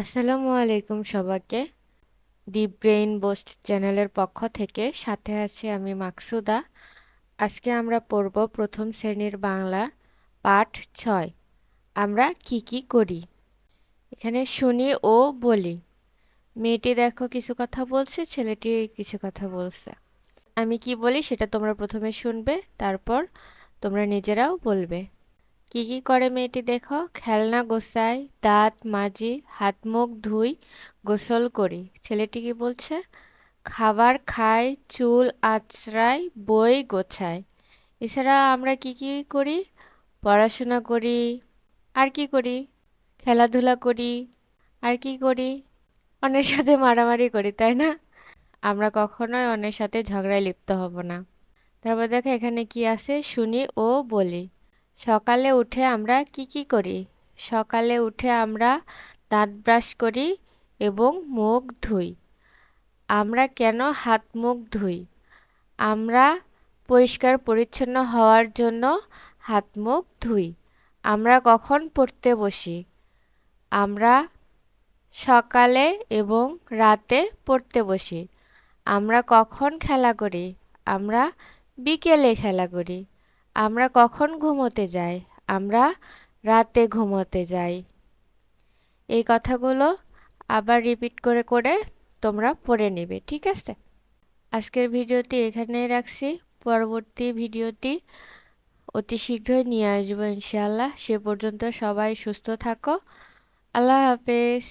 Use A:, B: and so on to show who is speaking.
A: আসসালামু আলাইকুম সবাইকে। ডিপ ব্রেইন বোস্ট চ্যানেলের পক্ষ থেকে সাথে আছি আমি মাকসুদা। আজকে আমরা পড়ব প্রথম শ্রেণির বাংলা পাঠ ছয়। আমরা কি কি করি? এখানে শুনি ও বলি। মেয়েটি দেখো কিছু কথা বলছে, ছেলেটি কিছু কথা বলছে। আমি কি বলি সেটা তোমরা প্রথমে শুনবে, তারপর তোমরা নিজেরাও বলবে। কি কি করে মেয়েটি দেখো? খেলনা গোসাই দাঁত মাজি, হাত মুখ ধুই, গোসল করি। ছেলেটি কি বলছে? খাবার খাই চুল আঁচড়াই বই গোছাই এছাড়া আমরা কি কি করি? পড়াশোনা করি, আর কি করি? খেলাধুলা করি, আর কি করি? অন্যের সাথে মারামারি করি, তাই না? আমরা কখনোই অন্যের সাথে ঝগড়ায় লিপ্ত হব না। তারপর দেখো এখানে কি আছে? শুনি ও বলি। সকালে উঠে আমরা কি কি করি? সকালে উঠে আমরা দাঁত ব্রাশ করি এবং মুখ ধুই। আমরা কেন হাত মুখ ধুই? আমরা পরিষ্কার পরিচ্ছন্ন হওয়ার জন্য হাত মুখ ধুই। আমরা কখন পড়তে বসি? আমরা সকালে এবং রাতে পড়তে বসি। আমরা কখন খেলা করি? আমরা বিকেলে খেলা করি। আমরা কখন ঘুমোতে যাই? আমরা রাতে ঘুমোতে যাই। এই কথাগুলো আবার রিপিট করে করে তোমরা পড়ে নেবে, ঠিক আছে? আজকের ভিডিওটি এখানেই রাখছি। পরবর্তী ভিডিওটি অতি শীঘ্রই নিয়ে আসব ইনশাআল্লাহ। সে পর্যন্ত সবাই সুস্থ থাকো। আল্লাহ হাফেজ।